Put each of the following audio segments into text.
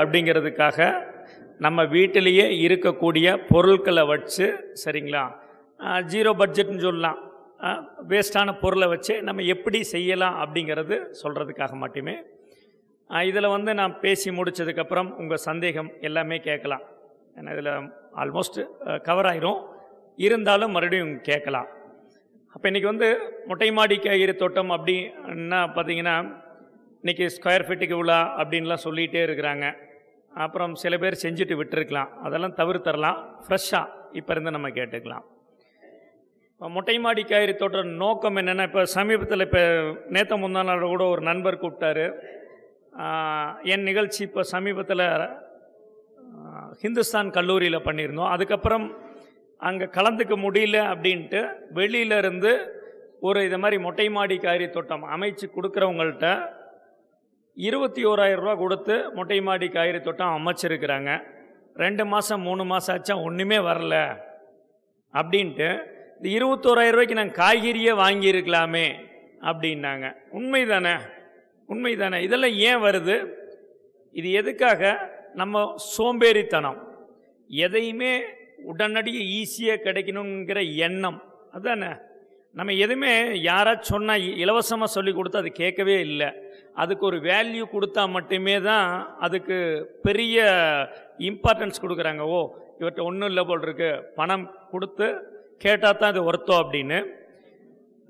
அப்படிங்கிறதுக்காக நம்ம வீட்டிலேயே இருக்கக்கூடிய பொருட்களை வச்சு சரிங்களா? ஜீரோ பட்ஜெட்னு சொல்லலாம். வேஸ்டான பொருளை வச்சு நம்ம எப்படி செய்யலாம் அப்படிங்கிறது சொல்கிறதுக்காக மட்டுமே. இதில் வந்து நான் பேசி முடித்ததுக்கப்புறம் உங்கள் சந்தேகம் எல்லாமே கேட்கலாம். ஏன்னா இதில் ஆல்மோஸ்ட் கவர் ஆயிரும். இருந்தாலும் மறுபடியும் கேட்கலாம். அப்போ இன்றைக்கி வந்து மொட்டை மாடி காய்கறி தோட்டம் அப்படின்னா பார்த்தீங்கன்னா இன்றைக்கி ஸ்கொயர் ஃபீட்டுக்கு இவ்வளோ அப்படின்லாம் சொல்லிகிட்டே இருக்கிறாங்க. அப்புறம் சில பேர் செஞ்சுட்டு விட்டுருக்கலாம். அதெல்லாம் தவிர்த்தரலாம். ஃப்ரெஷ்ஷாக இப்போ இருந்து நம்ம கேட்டுக்கலாம். இப்போ மொட்டை மாடி காய்கறி தோட்டம் நோக்கம் என்னென்னா இப்போ சமீபத்தில் இப்போ நேற்று முந்தா நாள் கூட ஒரு நண்பர் கூப்பிட்டாரு. என் நிகழ்ச்சி இப்போ சமீபத்தில் ஹிந்துஸ்தான் கல்லூரியில் பண்ணியிருந்தோம். அதுக்கப்புறம் அங்கே கலந்துக்க முடியல அப்படின்ட்டு வெளியில இருந்து ஒரு இது மாதிரி மொட்டை மாடி காய்கறி தோட்டம் அமைச்சு கொடுக்குறவங்கள்ட்ட இருபத்தி ஓராயிரம் ரூபா கொடுத்து மொட்டை மாடி காய்கறி தோட்டம் அமைச்சிருக்கிறாங்க. ரெண்டு மாதம் மூணு மாதம் ஆச்சா ஒன்றுமே வரல. அப்படின்ட்டு இந்த இருபத்தோராயிரம் ரூபாய்க்கு நாங்கள் காய்கறியே வாங்கியிருக்கலாமே அப்படின்னாங்க. உண்மைதானே? உண்மைதானே? இதெல்லாம் ஏன் வருது? இது எதுக்காக? நம்ம சோம்பேறித்தனம். எதையுமே உடனடியாக ஈஸியாக கிடைக்கணுங்கிற எண்ணம். அதானே? நம்ம எதுவுமே யாராச்சும் சொன்னால் இலவசமாக சொல்லி கொடுத்து அது கேட்கவே இல்லை. அதுக்கு ஒரு வேல்யூ கொடுத்தா மட்டுமே தான் அதுக்கு பெரிய இம்பார்ட்டன்ஸ் கொடுக்குறாங்க. ஓ இவர்கிட்ட ஒன்றும் இல்லை போல் இருக்கு. பணம் கொடுத்து கேட்டால் தான் அது ஒருத்தோம் அப்படின்னு.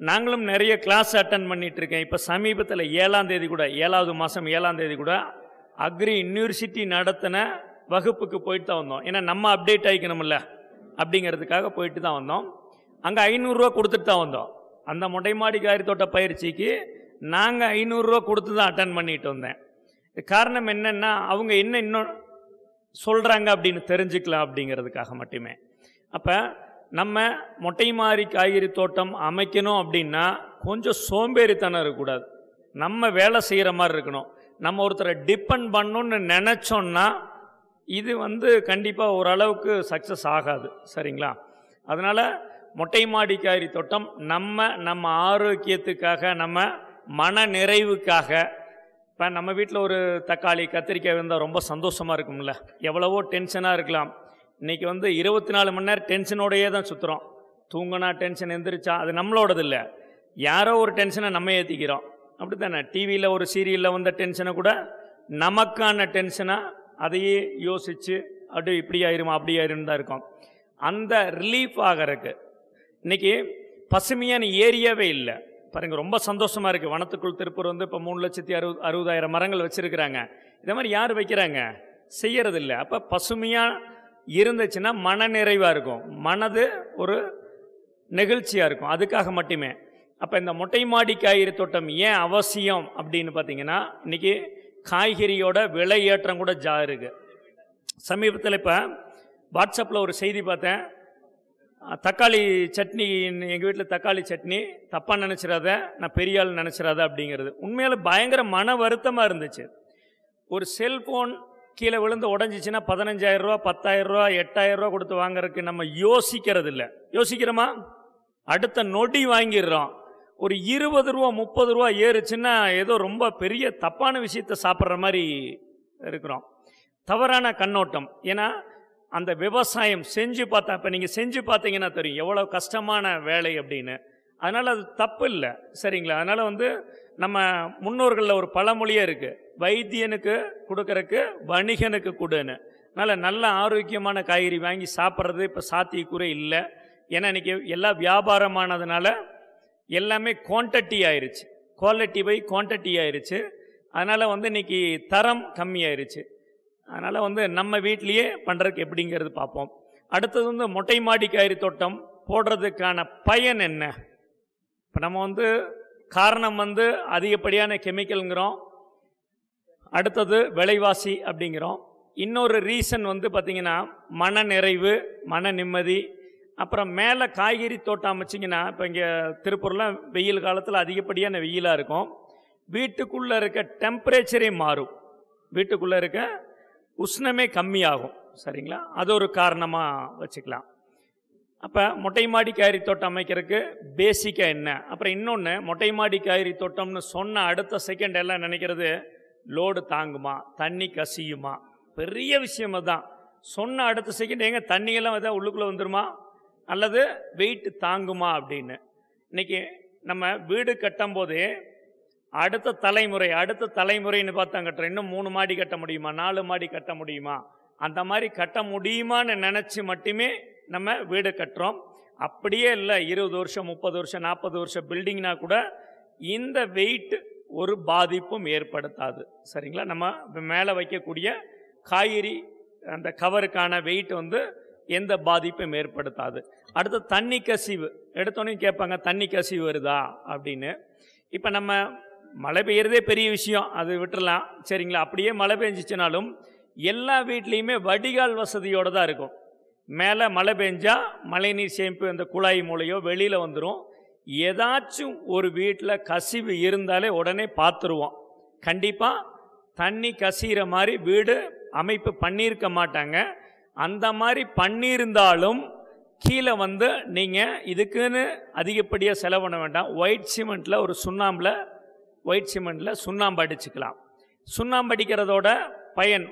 நாங்களும் நிறைய கிளாஸ் அட்டன் பண்ணிகிட்ருக்கேன் இப்போ சமீபத்தில் ஏழாம் தேதி கூட ஏழாவது மாதம் ஏழாம் தேதி கூட அக்ரி யூனிவர்சிட்டி நடத்தின வகுப்புக்கு போயிட்டு தான் வந்தோம். ஏன்னா நம்ம அப்டேட் ஆகிக்கணும்ல அப்படிங்கிறதுக்காக போயிட்டு தான் வந்தோம். அங்கே ஐநூறுரூவா கொடுத்துட்டு தான் வந்தோம். அந்த மொட்டை மாடி காரி தோட்ட பயிற்சிக்கு நாங்கள் ஐநூறுரூவா கொடுத்து தான் அட்டன் பண்ணிட்டு வந்தேன். காரணம் என்னென்னா அவங்க என்ன இன்னும் சொல்கிறாங்க அப்படின்னு தெரிஞ்சுக்கலாம் அப்படிங்கிறதுக்காக மட்டுமே. அப்போ நம்ம மொட்டை மாறி காய்கறி தோட்டம் அமைக்கணும் அப்படின்னா கொஞ்சம் சோம்பேறித்தனம் இருக்கக்கூடாது. நம்ம வேலை செய்கிற மாதிரி இருக்கணும். நம்ம ஒருத்தரை டிபெண்ட் பண்ணணும்னு நினச்சோன்னா இது வந்து கண்டிப்பாக ஓரளவுக்கு சக்ஸஸ் ஆகாது. சரிங்களா? அதனால் மொட்டை மாடி தோட்டம் நம்ம நம்ம ஆரோக்கியத்துக்காக நம்ம மன நிறைவுக்காக இப்போ நம்ம வீட்டில் ஒரு தக்காளி கத்திரிக்காய் இருந்தால் ரொம்ப சந்தோஷமாக இருக்கும்ல. எவ்வளவோ டென்ஷனாக இருக்கலாம். இன்றைக்கி வந்து இருபத்தி நாலு மணி நேரம் டென்ஷனோடையே தான் சுற்றுறோம் தூங்கினா டென்ஷன் எந்திரிச்சா அது நம்மளோடது இல்லை. யாரோ ஒரு டென்ஷனை நம்ம ஏற்றிக்கிறோம் அப்படி தானே டிவியில் ஒரு சீரியலில் வந்த டென்ஷனை கூட நமக்கான டென்ஷனாக அதையே யோசித்து அப்படி இப்படி ஆயிருமா அப்படி ஆயிரும் தான் இருக்கும். அந்த ரிலீஃப் ஆகிறதுக்கு இன்னைக்கு பசுமையான ஏரியாவே இல்லை. பாருங்கள் ரொம்ப சந்தோஷமாக இருக்குது வனத்துக்குள் திருப்பூர் வந்து இப்போ மூணு லட்சத்தி அறுபது அறுபதாயிரம் மரங்கள் வச்சுருக்கிறாங்க. இதை மாதிரி யார் வைக்கிறாங்க? செய்யறது இல்லை அப்போ பசுமையாக இருந்துச்சுன்னா மன நிறைவாக இருக்கும். மனது ஒரு நெகிழ்ச்சியாக இருக்கும். அதுக்காக மட்டுமே. அப்போ இந்த மொட்டை மாடி காய்கறி தோட்டம் ஏன் அவசியம் அப்படின்னு பார்த்தீங்கன்னா இன்னைக்கு காய்கறியோட விலை ஏற்றம் கூட ஜா இருக்கு சமீபத்தில் இப்போ வாட்ஸ்அப்பில் ஒரு செய்தி பார்த்தேன். தக்காளி சட்னி எங்கள் வீட்டில் தக்காளி சட்னி தப்பாக நினச்சிடாத நான் பெரிய ஆள் நினச்சிடாத அப்படிங்கிறது. உண்மையில பயங்கர மன வருத்தமாக இருந்துச்சு. ஒரு செல்ஃபோன் கீழே விழுந்து உடஞ்சிச்சின்னா பதினஞ்சாயிரம் ரூபா பத்தாயிரம் ரூபா எட்டாயிரம் ரூபா கொடுத்து வாங்குறதுக்கு நம்ம யோசிக்கிறது இல்லை யோசிக்கிறோமா? அடுத்த நொடி வாங்கிடுறோம். ஒரு இருபது ரூபா முப்பது ரூபா ஏறுச்சுன்னா ஏதோ ரொம்ப பெரிய தப்பான விஷயத்த சாப்பிட்ற மாதிரி இருக்கிறோம். தவறான கண்ணோட்டம். ஏன்னா அந்த விவசாயம் செஞ்சு பார்த்தா இப்போ நீங்கள் செஞ்சு பார்த்தீங்கன்னா தெரியும் எவ்வளோ கஷ்டமான வேலை அப்படின்னு. அதனால் அது தப்பு இல்லை. சரிங்களா? அதனால் வந்து நம்ம முன்னோர்களில் ஒரு பழமொழியே இருக்குது வைத்தியனுக்கு கொடுக்கறக்கு வணிகனுக்கு கொடுன்னு. அதனால் நல்ல ஆரோக்கியமான காய்கறி வாங்கி சாப்பிட்றது இப்போ சாத்தியக்கூறே இல்லை. ஏன்னா இன்னைக்கு எல்லாம் வியாபாரமானதுனால எல்லாமே குவான்டிட்டி ஆயிடுச்சு குவாலிட்டி பை குவான்டிட்டி ஆயிடுச்சு அதனால் வந்து இன்றைக்கி தரம் கம்மியாயிருச்சு. அதனால் வந்து நம்ம வீட்லேயே பண்ணுறதுக்கு எப்படிங்கிறது பார்ப்போம். அடுத்தது வந்து மொட்டை மாடி காய்கறி தோட்டம் போடுறதுக்கான பயன் என்ன? இப்போ நம்ம வந்து காரணம் வந்து அதிகப்படியான கெமிக்கல்ங்கிறோம். அடுத்தது விலைவாசி அப்படிங்கிறோம். இன்னொரு ரீசன் வந்து பார்த்திங்கன்னா மன நிறைவு மன நிம்மதி அப்புறம் மேலே காய்கறி தோட்டம் அமைச்சிங்கன்னா இப்போ இங்கே திருப்பூரில் வெயில் காலத்தில் அதிகப்படியான வெயிலாக இருக்கும். வீட்டுக்குள்ளே இருக்க டெம்பரேச்சரே மாறும். வீட்டுக்குள்ளே இருக்க உஷ்ணமே கம்மியாகும். சரிங்களா? அது ஒரு காரணமாக வச்சுக்கலாம். அப்போ மொட்டை மாடி காய்கறி தோட்டம் அமைக்கிறதுக்கு பேசிக்காக என்ன? அப்புறம் இன்னொன்று மொட்டை மாடி காய்கறி தோட்டம்னு சொன்ன அடுத்த செகண்ட் எல்லாம் நினைக்கிறது லோடு தாங்குமா? தண்ணி கசியுமா? பெரிய விஷயம் தான் சொன்ன அடுத்த செகண்ட் எங்கே தண்ணியெல்லாம் எதாவது உள்ளுக்குள்ளே வந்துருமா? அல்லது வெயிட் தாங்குமா அப்படின்னு. இன்றைக்கி நம்ம வீடு கட்டும் போதே அடுத்த தலைமுறை அடுத்த தலைமுறைன்னு பார்த்தா இன்னும் மூணு மாடி கட்ட முடியுமா? நாலு மாடி கட்ட முடியுமா? அந்த மாதிரி கட்ட முடியுமான்னு நினச்சி மட்டுமே நம்ம வீடு கட்டுறோம். அப்படியே இல்லை இருபது வருஷம் முப்பது வருஷம் நாற்பது வருஷம் பில்டிங்னா கூட இந்த வெயிட் ஒரு பாதிப்பும் ஏற்படுத்தாது. சரிங்களா? நம்ம மேலே வைக்கக்கூடிய காய்கறி அந்த கவருக்கான வெயிட் வந்து எந்த பாதிப்பும் ஏற்படுத்தாது. அடுத்து தண்ணி கசிவு. எடுத்தோன்னே கேட்பாங்க தண்ணி கசிவு வருதா? அப்படின்னு. இப்போ நம்ம மழை பெய்யறதே பெரிய விஷயம் அது விட்டுறலாம். சரிங்களா? அப்படியே மழை பெஞ்சிச்சுனாலும் எல்லா வீட்லேயுமே வடிகால் வசதியோடு தான் இருக்கும். மேலே மழை பெஞ்சால் மழைநீர் சேமிப்பு அந்த குழாய் மூலையோ வெளியில் வந்துடும் ஏதாச்சும் ஒரு வீட்டில் கசிவு இருந்தாலே உடனே பார்த்துருவோம் கண்டிப்பாக தண்ணி கசிகிற மாதிரி வீடு அமைப்பு பண்ணியிருக்க மாட்டாங்க. அந்த மாதிரி பண்ணியிருந்தாலும் கீழே வந்து நீங்கள் இதுக்குன்னு அதிகப்படியாக செலவு பண்ண வேண்டாம். ஒயிட் சிமெண்ட்டில் ஒரு சுண்ணாம்பில் ஒயிட் சிமெண்ட்டில் சுண்ணாம்பு அடிச்சுக்கலாம். சுண்ணாம்பு அடிக்கிறதோட பயன்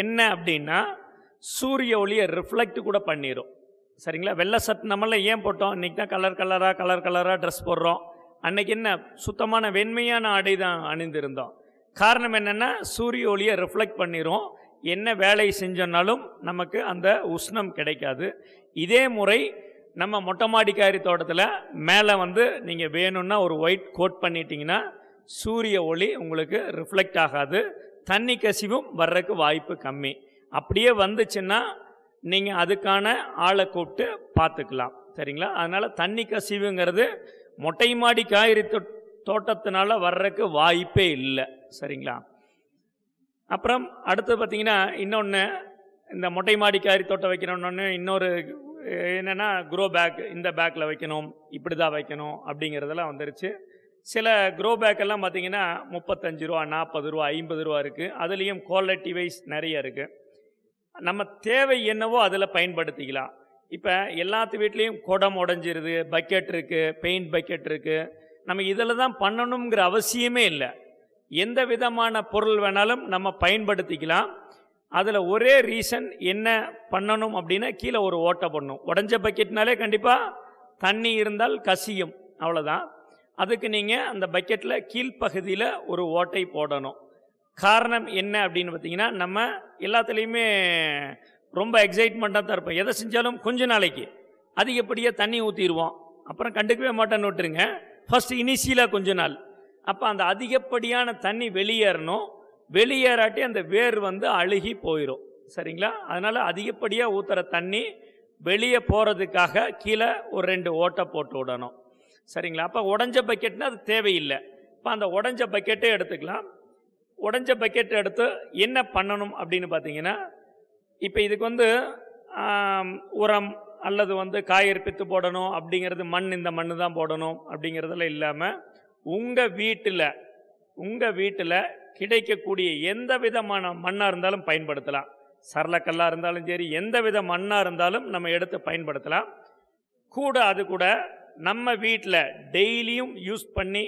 என்ன அப்படின்னா சூரிய ஒளியை ரிஃப்ளெக்ட் கூட பண்ணிடும் சரிங்களா? வெள்ளை சட் நம்மளாம் ஏன் போட்டோம்? இன்றைக்கி தான் கலர் கலராக கலர் கலராக ட்ரெஸ் போடுறோம். அன்னைக்கு என்ன? சுத்தமான வெண்மையான ஆடை தான் அணிந்திருந்தோம். காரணம் என்னென்னா சூரிய ஒளியை ரிஃப்ளெக்ட் பண்ணிடும் என்ன வேலை செஞ்சோன்னாலும் நமக்கு அந்த உஷ்ணம் கிடைக்காது. இதே முறை நம்ம மொட்டை மாடிக்காரி தோட்டத்தில் மேலே வந்து நீங்கள் வேணும்னா ஒரு ஒயிட் கோட் பண்ணிட்டீங்கன்னா சூரிய ஒளி உங்களுக்கு ரிஃப்ளெக்ட் ஆகாது. தண்ணி கசிவும் வர்றதுக்கு வாய்ப்பு கம்மி. அப்படியே வந்துச்சுன்னா நீங்கள் அதுக்கான ஆளை கூப்பிட்டு பார்த்துக்கலாம். சரிங்களா? அதனால் தண்ணி கசிவுங்கிறது மொட்டை மாடி காய்கறி தோட்டத்தினால வர்றதுக்கு வாய்ப்பே இல்லை. சரிங்களா? அப்புறம் அடுத்து பார்த்தீங்கன்னா இன்னொன்று இந்த மொட்டை மாடி காய்கறி தோட்டம் வைக்கணும்னு இன்னொரு என்னென்னா குரோ பேக் இந்த பேக்கில் வைக்கணும் இப்படி தான் வைக்கணும் அப்படிங்கிறதெல்லாம் வந்துருச்சு. சில க்ரோ பேக் எல்லாம் பார்த்தீங்கன்னா முப்பத்தஞ்சு ரூபா நாற்பது ரூபா ஐம்பது ரூபா இருக்குது அதுலேயும் குவாலிட்டி வைஸ் நிறைய இருக்குது நம்ம தேவை என்னவோ அதில் பயன்படுத்திக்கலாம். இப்போ எல்லாத்து வீட்லேயும் குடம் உடஞ்சிருது பக்கெட் இருக்குது பெயிண்ட் பக்கெட் இருக்குது நம்ம இதில் தான் பண்ணணுங்கிற அவசியமே இல்லை. எந்த விதமான பொருள் வேணாலும் நம்ம பயன்படுத்திக்கலாம். அதில் ஒரே ரீசன் என்ன பண்ணணும் அப்படின்னா கீழே ஒரு ஓட்டை பண்ணும் உடஞ்ச பக்கெட்னாலே கண்டிப்பாக தண்ணி இருந்தால் கசியும். அவ்வளோதான் அதுக்கு நீங்கள் அந்த பக்கெட்டில் கீழ்ப்பகுதியில் ஒரு ஓட்டை போடணும். காரணம் என்ன அப்படின்னு பார்த்தீங்கன்னா நம்ம எல்லாத்துலேயுமே ரொம்ப எக்ஸைட்மெண்ட்டாக தான் இருப்போம். எதை செஞ்சாலும் கொஞ்ச நாளைக்கு. அதிகப்படியாக தண்ணி ஊற்றிடுவோம் அப்புறம் கண்டுக்கவே மாட்டேன்னு விட்டுருங்க. ஃபஸ்ட் இனிஷியலாக கொஞ்ச நாள். அப்போ அந்த அதிகப்படியான தண்ணி வெளியேறணும். வெளியேறாட்டி அந்த வேர் வந்து அழுகி போயிடும் சரிங்களா? அதனால் அதிகப்படியாக ஊற்றுற தண்ணி வெளியே போகிறதுக்காக கீழே ஒரு ரெண்டு ஓட்டை போட்டு விடணும். சரிங்களா? அப்போ உடஞ்ச பக்கெட்னா அது தேவையில்லை. இப்போ அந்த உடஞ்ச பக்கெட்டே எடுத்துக்கலாம். உடஞ்ச பக்கெட் எடுத்து என்ன பண்ணணும் அப்படின்னு பார்த்தீங்கன்னா இப்போ இதுக்கு வந்து உரம் அல்லது வந்து காய்கறி பித்து போடணும் அப்படிங்கிறது மண் இந்த மண் தான் போடணும் அப்படிங்கிறதெல்லாம் இல்லாமல் உங்கள் வீட்டில் உங்கள் வீட்டில் கிடைக்கக்கூடிய எந்த விதமான மண்ணாக இருந்தாலும் பயன்படுத்தலாம். சரளக்கல்லாக இருந்தாலும் சரி எந்த வித மண்ணாக இருந்தாலும் நம்ம எடுத்து பயன்படுத்தலாம். கூட அது கூட நம்ம வீட்டில் டெய்லியும் யூஸ் பண்ணி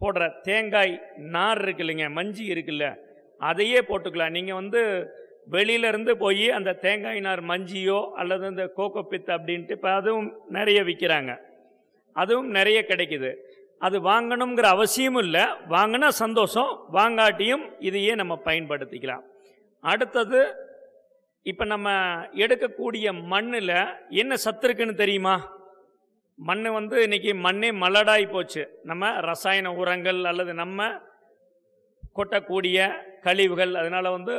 போடுற தேங்காய் நார் இருக்கு இல்லைங்க மஞ்சி இருக்குல்ல அதையே போட்டுக்கலாம். நீங்கள் வந்து வெளியிலேருந்து போய் அந்த தேங்காய் நார் மஞ்சியோ அல்லது இந்த கோகோ பித் அப்படின்ட்டு இப்போ அதுவும் நிறைய விற்கிறாங்க அதுவும் நிறைய கிடைக்குது. அது வாங்கணுங்கிற அவசியமும் இல்லை. வாங்கினா சந்தோஷம் வாங்காட்டியும் இதையே நம்ம பயன்படுத்திக்கலாம். அடுத்தது இப்போ நம்ம எடுக்கக்கூடிய மண்ணில் என்ன சத்து இருக்குன்னு தெரியுமா? மண் வந்து இன்னைக்கு மண்ணே மலடாகி போச்சு. நம்ம ரசாயன உரங்கள் அல்லது நம்ம கொட்டக்கூடிய கழிவுகள் அதனால் வந்து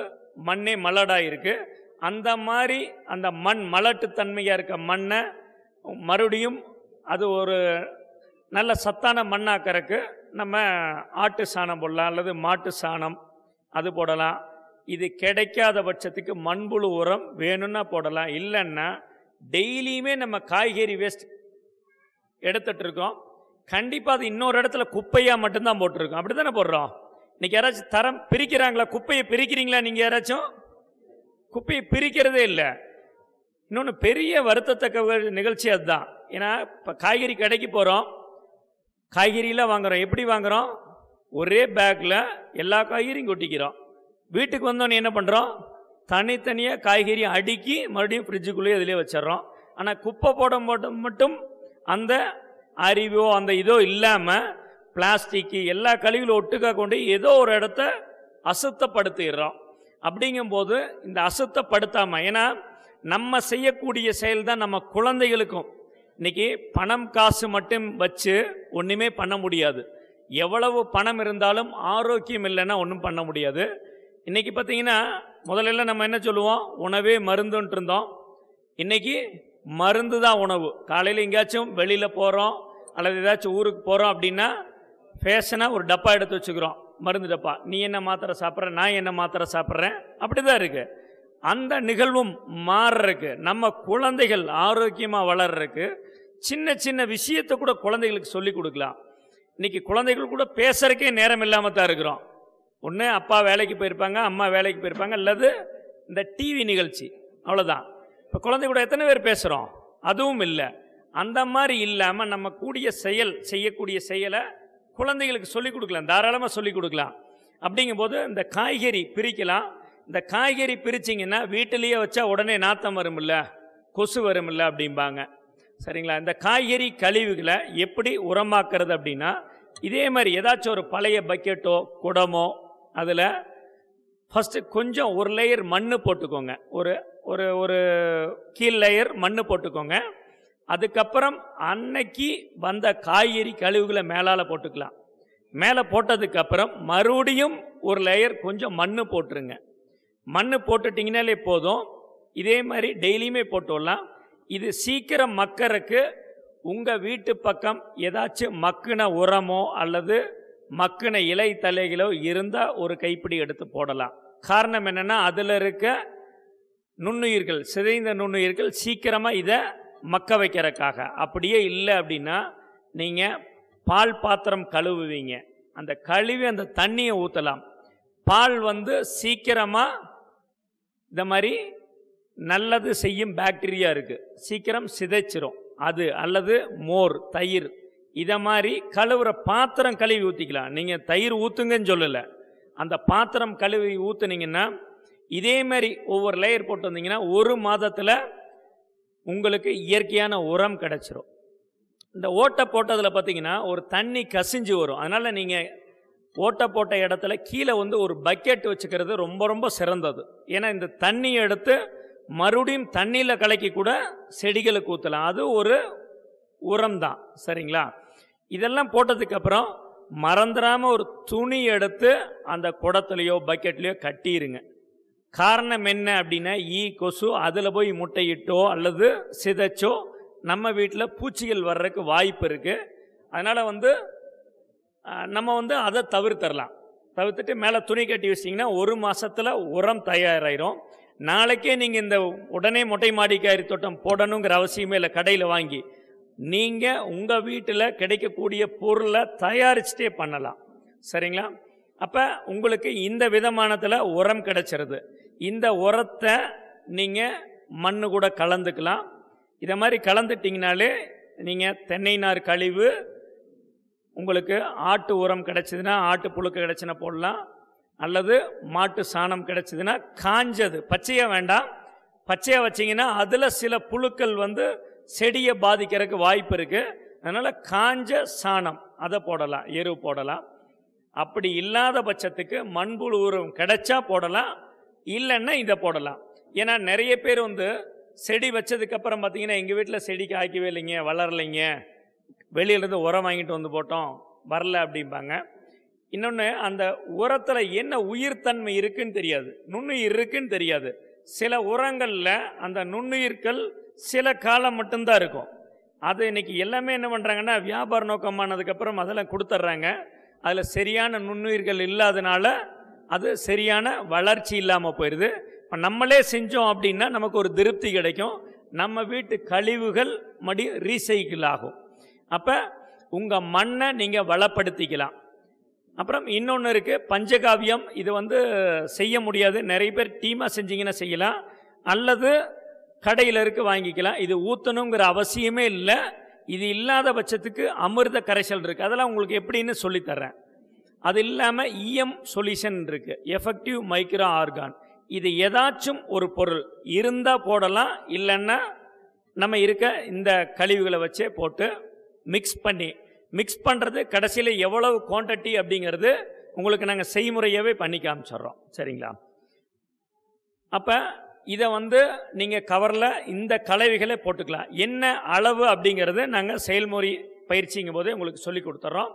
மண்ணே மலடாக இருக்குது அந்த மாதிரி அந்த மண் மலட்டுத்தன்மையாக இருக்க மண்ணை மறுபடியும் அது ஒரு நல்ல சத்தான மண்ணாக்கறக்கு நம்ம ஆட்டு சாணம் போடலாம் அல்லது மாட்டு சாணம் அது போடலாம். இது கிடைக்காத பட்சத்துக்கு மண்புழு உரம் வேணும்னா போடலாம். இல்லைன்னா டெய்லியுமே நம்ம காய்கறி வேஸ்ட் எடுத்துட்டு இருக்கோம் கண்டிப்பாக அது இன்னொரு இடத்துல குப்பையாக மட்டும்தான் போட்டிருக்கோம். அப்படி தானே போடுறோம்? இன்னைக்கு யாராச்சும் தரம் பிரிக்கிறாங்களா? குப்பையை பிரிக்கிறீங்களா நீங்கள் யாராச்சும்? குப்பையை பிரிக்கிறதே இல்லை. இன்னொன்று பெரிய வருத்தத்தக்க நிகழ்ச்சி அதுதான். ஏன்னா இப்போ காய்கறி கடைக்கு போகிறோம் காய்கறியெல்லாம் வாங்குறோம். எப்படி வாங்குகிறோம் ஒரே பேக்கில் எல்லா காய்கறியும் கொட்டிக்கிறோம். வீட்டுக்கு வந்தோன்னே என்ன பண்ணுறோம் தனித்தனியாக காய்கறி அடுக்கி மறுபடியும் ஃப்ரிட்ஜுக்குள்ளேயே இதிலே வச்சிடுறோம். ஆனால் குப்பை போட மட்டும் மட்டும் அந்த அறிவோ அந்த இதோ இல்லாமல் பிளாஸ்டிக்கு எல்லா கழிவுகளும் ஒட்டுக்கா கொண்டு ஏதோ ஒரு இடத்த அசுத்தப்படுத்திடுறோம். அப்படிங்கும்போது இந்த அசுத்தப்படுத்தாமல் ஏன்னா நம்ம செய்யக்கூடிய செயல் தான் நம்ம குழந்தைகளுக்கும். இன்றைக்கி பணம் காசு மட்டும் வச்சு ஒன்றுமே பண்ண முடியாது. எவ்வளவு பணம் இருந்தாலும் ஆரோக்கியம் இல்லைன்னா ஒன்றும் பண்ண முடியாது. இன்றைக்கி பார்த்தீங்கன்னா முதல்ல நம்ம என்ன சொல்லுவோம்? உணவே மருந்துன்ட்டு இருந்தோம். இன்றைக்கி மருந்து தான் உணவு. காலையில் எங்கேயாச்சும் வெளியில் போகிறோம் அல்லது ஏதாச்சும் ஊருக்கு போகிறோம் அப்படின்னா ஃபேஷனாக ஒரு டப்பா எடுத்து வச்சுக்கிறோம் மருந்து டப்பா. நீ என்ன மாத்திரை சாப்பிட்ற நான் என்ன மாத்திரை சாப்பிட்றேன்? அப்படி தான் இருக்குது அந்த நிகழ்வும் மாறுறக்கு நம்ம குழந்தைகள் ஆரோக்கியமாக வளர்றதுக்கு சின்ன சின்ன விஷயத்தை கூட குழந்தைகளுக்கு சொல்லி கொடுக்கலாம். இன்றைக்கி குழந்தைகள் கூட பேசுகிறக்கே நேரம் இல்லாமல் தான் இருக்கிறோம். ஒன்று அப்பா வேலைக்கு போயிருப்பாங்க அம்மா வேலைக்கு போயிருப்பாங்க அல்லது இந்த டிவி நிகழ்ச்சி அவ்வளோதான் இப்போ குழந்தை கூட எத்தனை பேர் பேசுகிறோம் அதுவும் இல்லை. அந்த மாதிரி இல்லாமல் நம்ம கூடிய செயல் செய்யக்கூடிய செயலை குழந்தைகளுக்கு சொல்லிக் கொடுக்கலாம். தாராளமாக சொல்லிக் கொடுக்கலாம். அப்படிங்கும்போது இந்த காய்கறி பிரிக்கலாம். இந்த காய்கறி பிரிச்சிங்கன்னா வீட்டிலேயே வச்சா உடனே நாத்தம் வரும்ல? கொசு வரும்ல அப்படிம்பாங்க. சரிங்களா? இந்த காய்கறி கழிவுகளை எப்படி உரமாக்குறது அப்படின்னா இதே மாதிரி ஏதாச்சும் ஒரு பழைய பக்கெட்டோ குடமோ அதில் ஃபஸ்ட்டு கொஞ்சம் ஒரு லேயர் மண் போட்டுக்கோங்க. ஒரு ஒரு ஒரு கீழ் லேயர் மண் போட்டுக்கோங்க. அதுக்கப்புறம் அன்னைக்கு வந்த காய்கறி கழிவுகளை மேலால் போட்டுக்கலாம். மேலே போட்டதுக்கப்புறம் மறுபடியும் ஒரு லேயர் கொஞ்சம் மண் போட்டுருங்க. மண் போட்டுட்டிங்கனாலே போதும். இதே மாதிரி டெய்லியுமே போட்டுடலாம் இது சீக்கிரம் மக்கறக்கு உங்கள் வீட்டு பக்கம் ஏதாச்சும் மக்குன உரமோ அல்லது மக்குன இலை தலைகளோ இருந்தால் ஒரு கைப்பிடி எடுத்து போடலாம். காரணம் என்னென்னா அதில் இருக்க நுண்ணுயிர்கள் சிதைந்த நுண்ணுயிர்கள் சீக்கிரமாக இதை மக்க வைக்கிறதுக்காக. அப்படியே இல்லை அப்படின்னா நீங்கள் பால் பாத்திரம் கழுவுவீங்க. அந்த கழுவி அந்த தண்ணியை ஊற்றலாம் பால் வந்து சீக்கிரமாக இந்த மாதிரி நல்லது செய்யும் பாக்டீரியா இருக்குது சீக்கிரம் சிதைச்சிரும். அது அல்லது மோர் தயிர் இதை மாதிரி கழுவுற பாத்திரம் கழுவி ஊற்றிக்கலாம் நீங்கள் தயிர் ஊற்றுங்கன்னு சொல்லலை. அந்த பாத்திரம் கழுவி ஊற்றுனீங்கன்னா இதே மாதிரி ஒவ்வொரு லேயர் போட்டு வந்தீங்கன்னா ஒரு மாதத்தில் உங்களுக்கு இயற்கையான உரம் கிடச்சிரும். இந்த ஓட்டை போட்டதில் பார்த்தீங்கன்னா ஒரு தண்ணி கசிஞ்சு வரும். அதனால் நீங்கள் ஓட்டை போட்ட இடத்துல கீழே வந்து ஒரு பக்கெட் வச்சுக்கிறது ரொம்ப ரொம்ப சிறந்தது. ஏன்னா இந்த தண்ணியை எடுத்து மறுபடியும் தண்ணியில் கலக்கி கூட செடிகளுக்கு ஊற்றலாம் அது ஒரு உரம் தான் சரிங்களா? இதெல்லாம் போட்டதுக்கப்புறம் மறந்துடாமல் ஒரு துணி எடுத்து அந்த குடத்துலையோ பக்கெட்லேயோ கட்டிடுங்க காரணம் என்ன அப்படின்னா ஈ கொசு அதில் போய் முட்டையிட்டோ அல்லது சிதைச்சோ நம்ம வீட்டில் பூச்சிகள் வர்றதுக்கு வாய்ப்பு இருக்குது அதனால் வந்து நம்ம வந்து அதை தவிர்த்தரலாம். தவிர்த்துட்டு மேலே துணி கட்டி வச்சிங்கன்னா ஒரு மாதத்தில் உரம் தயாராயிரும். நாளைக்கே நீங்கள் இந்த உடனே மொட்டை மாடி தோட்டம் போடணுங்கிற அவசியமே இல்லை. கடையில் வாங்கி நீங்கள் உங்கள் வீட்டில் கிடைக்கக்கூடிய பொருளை தயாரிச்சுட்டே பண்ணலாம். சரிங்களா? அப்போ உங்களுக்கு இந்த விதமானத்தில் உரம் கிடைச்சிருது. இந்த உரத்தை நீங்கள் மண்ணு கூட கலந்துக்கலாம். இதை மாதிரி கலந்துட்டிங்கனாலே நீங்கள் தென்னை நார் கழிவு உங்களுக்கு ஆட்டு உரம் கிடச்சிதுன்னா ஆட்டு புழுக்க கிடச்சினா போடலாம். அல்லது மாட்டு சாணம் கிடச்சிதுன்னா காஞ்சது. பச்சையாக வேண்டாம். பச்சையாக வச்சிங்கன்னா அதில் சில புழுக்கள் வந்து செடியை பாதிக்கிறதுக்கு வாய்ப்பு இருக்குது அதனால் காஞ்ச சாணம் அதை போடலாம் எரு போடலாம். அப்படி இல்லாத பட்சத்துக்கு மண்புழு உரம் கிடைச்சா போடலாம் இல்லைன்னா இதை போடலாம். ஏன்னா நிறைய பேர் வந்து செடி வச்சதுக்கப்புறம் பார்த்தீங்கன்னா எங்கள் வீட்டில் செடி காய்க்கவே இல்லைங்க வளரலைங்க. வெளியிலேருந்து உரம் வாங்கிட்டு வந்து போட்டோம் வரல அப்படிம்பாங்க. இன்னொன்று அந்த உரத்தில் என்ன உயிர்த்தன்மை இருக்குன்னு தெரியாது. நுண்ணுயிர் இருக்குன்னு தெரியாது. சில உரங்களில் அந்த நுண்ணுயிர்கள் சில காலம் மட்டும்தான் இருக்கும். அது இன்னைக்கு எல்லாமே என்ன பண்ணுறாங்கன்னா வியாபார நோக்கமானதுக்கப்புறம் அதெல்லாம் கொடுத்துட்றாங்க. அதில் சரியான நுண்ணுயிர்கள் இல்லாதனால அது சரியான வளர்ச்சி இல்லாமல் போயிடுது இப்போ நம்மளே செஞ்சோம் அப்படின்னா நமக்கு ஒரு திருப்தி கிடைக்கும். நம்ம வீட்டு கழிவுகள் மடி ரீசைக்கிள் ஆகும். அப்போ உங்கள் மண்ணை நீங்கள் வளப்படுத்திக்கலாம். அப்புறம் இன்னொன்று இருக்குது பஞ்சகாவியம். இது வந்து செய்ய முடியாது. நிறைய பேர் டீமாக செஞ்சிங்கன்னா செய்யலாம். அல்லது கடையில் இருக்க வாங்கிக்கலாம். இது ஊற்றணுங்கிற அவசியமே இல்லை. இது இல்லாத பட்சத்துக்கு அமிர்த கரைசல் இருக்குது அதெல்லாம் உங்களுக்கு எப்படின்னு சொல்லித்தர்றேன் அது இல்லாமல் இஎம் சொல்யூஷன் இருக்குது எஃபெக்டிவ் மைக்ரோ ஆர்கான் இது ஏதாச்சும் ஒரு பொருள். இருந்தால் போடலாம். இல்லைன்னா நம்ம இருக்க இந்த கழிவுகளை வச்சே போட்டு மிக்ஸ் பண்ணி மிக்ஸ் பண்ணுறது கடைசியில் எவ்வளவு குவான்டிட்டி அப்படிங்கிறது உங்களுக்கு நாங்கள் செய்முறையாகவே பண்ணி காமிச்சிட்றோம். சரிங்களா? அப்போ இதை வந்து நீங்கள் கவரில் இந்த கலவைகளை போட்டுக்கலாம். என்ன அளவு அப்படிங்கிறது நாங்கள் செயல்முறை பயிற்சிங்கும் போதே உங்களுக்கு சொல்லி கொடுத்துட்றோம்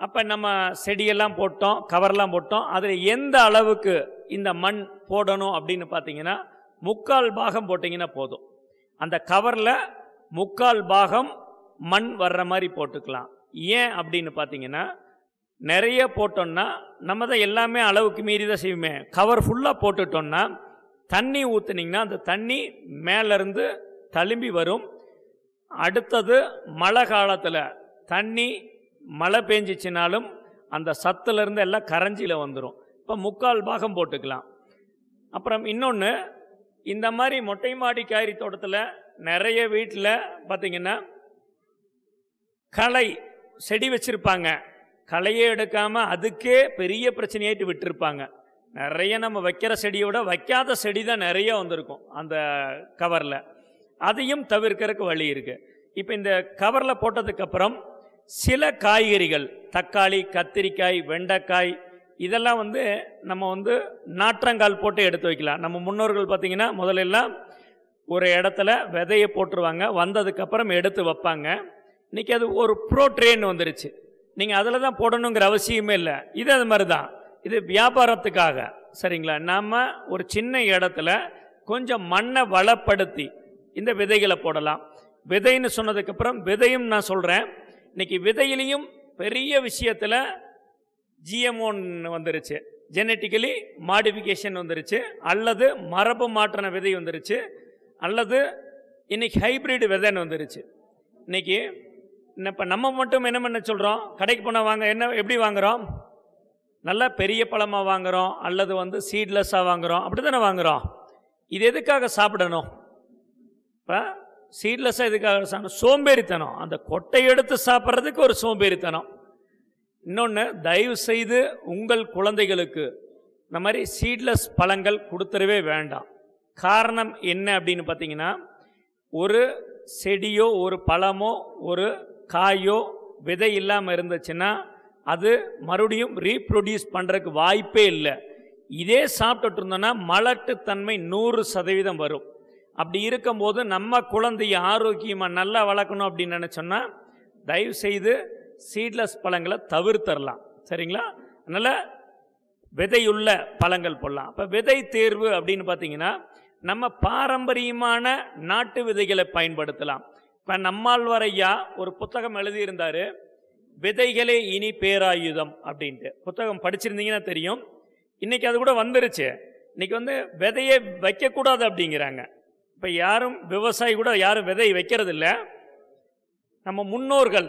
அப்போ நம்ம செடியெல்லாம் போட்டோம் கவர்லாம் போட்டோம். அதில் எந்த அளவுக்கு இந்த மண் போடணும் அப்படின்னு பார்த்தீங்கன்னா முக்கால் பாகம் போட்டிங்கன்னா போதும். அந்த கவரில் முக்கால் பாகம் மண் வர்ற மாதிரி போட்டுக்கலாம். ஏன் அப்படின்னு பார்த்தீங்கன்னா நிறைய போட்டோம்னா நம்ம தான் எல்லாமே அளவுக்கு மீறி தான் செய்வோமே கவர் ஃபுல்லாக போட்டுட்டோம்னா தண்ணி ஊற்றுனீங்கன்னா அந்த தண்ணி மேலேருந்து தழும்பி வரும். அடுத்தது மழை காலத்தில் தண்ணி மழை பெஞ்சிச்சினாலும் அந்த சத்துலேருந்து எல்லாம் கரைஞ்சியில் வந்துடும் இப்போ முக்கால் பாகம் போட்டுக்கலாம். அப்புறம் இன்னொன்று இந்த மாதிரி மொட்டை மாடி காய்கறி தோட்டத்தில் நிறைய வீட்டில் பார்த்தீங்கன்னா களை செடி வச்சுருப்பாங்க. களையே எடுக்காமல் அதுக்கே பெரிய பிரச்சனையாயிட்டு விட்டுருப்பாங்க. நிறைய நம்ம வைக்கிற செடியோட வைக்காத செடி தான் நிறைய வந்திருக்கும் அந்த கவரில். அதையும் தவிர்க்கறதுக்கு வழி இருக்குது இப்போ இந்த கவரில் போட்டதுக்கப்புறம் சில காய்கறிகள் தக்காளி கத்திரிக்காய் வெண்டைக்காய் இதெல்லாம் வந்து நம்ம வந்து நாற்றங்கால் போட்டு எடுத்து வைக்கலாம். நம்ம முன்னோர்கள் பார்த்திங்கன்னா முதலெல்லாம் ஒரு இடத்துல விதையை போட்டுருவாங்க. வந்ததுக்கப்புறம் எடுத்து வைப்பாங்க. இன்றைக்கி அது ஒரு ப்ரோ ட்ரெயின் வந்துருச்சு. நீங்கள் அதில் தான் போடணுங்கிற அவசியமே இல்லை. இது அது மாதிரி தான் இது வியாபாரத்துக்காக சரிங்களா? நாம் ஒரு சின்ன இடத்துல கொஞ்சம் மண்ணை வளப்படுத்தி இந்த விதைகளை போடலாம். விதைன்னு சொன்னதுக்கப்புறம் விதையும் நான் சொல்கிறேன் இன்னைக்கு விதையிலையும் பெரிய விஷயத்தில் ஜிஎம்ஓன்னு வந்துருச்சு. ஜெனட்டிக்கலி மாடிஃபிகேஷன் வந்துருச்சு. அல்லது மரபு மாற்றின விதை வந்துருச்சு. அல்லது இன்னைக்கு ஹைபிரிட் விதைன்னு வந்துருச்சு. இன்னைக்கு இப்போ நம்ம மட்டும் என்ன பண்ண சொல்கிறோம் கடைக்கு போனால் வாங்க என்ன எப்படி வாங்குகிறோம் நல்லா பெரிய பழமாக வாங்குகிறோம் அல்லது வந்து சீட்லெஸ்ஸாக வாங்குகிறோம் அப்படி தானே வாங்குகிறோம் இது எதுக்காக சாப்பிடணும்? இப்போ சீட்லெஸ்ஸாக எதுக்காக சாப்பிடணும்? சோம்பேறித்தனம். அந்த கொட்டை எடுத்து சாப்பிட்றதுக்கு ஒரு சோம்பேறித்தனம். இன்னொன்று தயவு செய்து உங்கள் குழந்தைகளுக்கு இந்த மாதிரி சீட்லெஸ் பழங்கள் கொடுத்துடவே வேண்டாம். காரணம் என்ன அப்படின்னு பார்த்தீங்கன்னா ஒரு செடியோ ஒரு பழமோ ஒரு காயோ விதை இல்லாமல் இருந்துச்சுன்னா அது மறுபடியும் ரீப்ரொடியூஸ் பண்ணுறதுக்கு வாய்ப்பே இல்லை. இதே சாப்பிட்டுட்டு இருந்தோன்னா மலட்டுத்தன்மை நூறு சதவீதம் வரும். அப்படி இருக்கும்போது நம்ம குழந்தைய ஆரோக்கியமாக நல்லா வளர்க்கணும் அப்படின்னு நினச்சோன்னா தயவு செய்து சீட்லெஸ் பழங்களை தவிர்த்தரலாம். சரிங்களா? அதனால் விதையுள்ள பழங்கள் போடலாம். அப்போ விதை தேர்வு அப்படின்னு பார்த்தீங்கன்னா நம்ம பாரம்பரியமான நாட்டு விதைகளை பயன்படுத்தலாம். இப்போ நம்மால் ஐயா ஒரு புத்தகம் எழுதியிருந்தார். விதைகளே இனி பேராயுதம் அப்படின்ட்டு. புத்தகம் படிச்சிருந்தீங்கன்னா தெரியும். இன்னைக்கு அது கூட வந்துருச்சு. இன்னைக்கு வந்து விதையை வைக்கக்கூடாது அப்படிங்கிறாங்க. இப்போ யாரும் விவசாயி கூட யாரும் விதை வைக்கிறது இல்லை நம்ம முன்னோர்கள்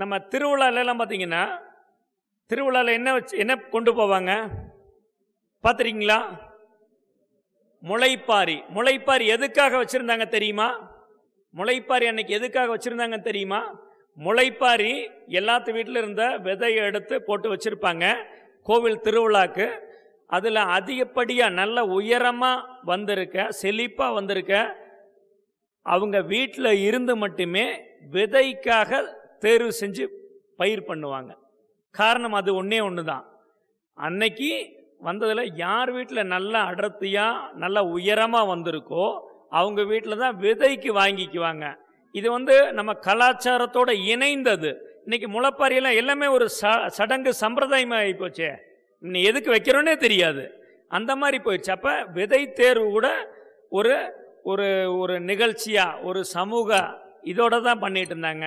நம்ம திருவிழாலெல்லாம் பார்த்தீங்கன்னா திருவிழாவில் என்ன வச்சு என்ன கொண்டு போவாங்க? பார்த்துருக்கீங்களா முளைப்பாரி. முளைப்பாரி எதுக்காக வச்சுருந்தாங்க தெரியுமா? முளைப்பாரி அன்னைக்கு எதுக்காக வச்சுருந்தாங்க தெரியுமா? முளைப்பாரி எல்லாத்து வீட்டில் இருந்த விதையை எடுத்து போட்டு வச்சுருப்பாங்க. கோவில் திருவிழாக்கு. அதில் அதிகப்படியாக நல்ல உயரமாக வந்திருக்க செழிப்பாக வந்திருக்க அவங்க வீட்டில் இருந்து மட்டுமே விதைக்காக தேர்வு செஞ்சு பயிர் பண்ணுவாங்க. காரணம் அது ஒன்றே ஒன்று தான் அன்னைக்கு வந்ததில் யார் வீட்டில் நல்லா அடர்த்தியாக நல்லா உயரமாக வந்திருக்கோ அவங்க வீட்டில் தான் விதைக்கு வாங்கிக்குவாங்க. இது வந்து நம்ம கலாச்சாரத்தோட இணைந்தது. இன்னைக்கு முளைப்பாரியெல்லாம் எல்லாமே ஒரு ச சடங்கு சம்பிரதாயமாக ஆகிப்போச்சே இன்னும் எதுக்கு வைக்கிறோன்னே தெரியாது. அந்த மாதிரி போயிடுச்சு. அப்போ விதை தேர்வு கூட ஒரு ஒரு ஒரு நிகழ்ச்சியாக ஒரு சமூக இதோட தான் பண்ணிட்டு இருந்தாங்க.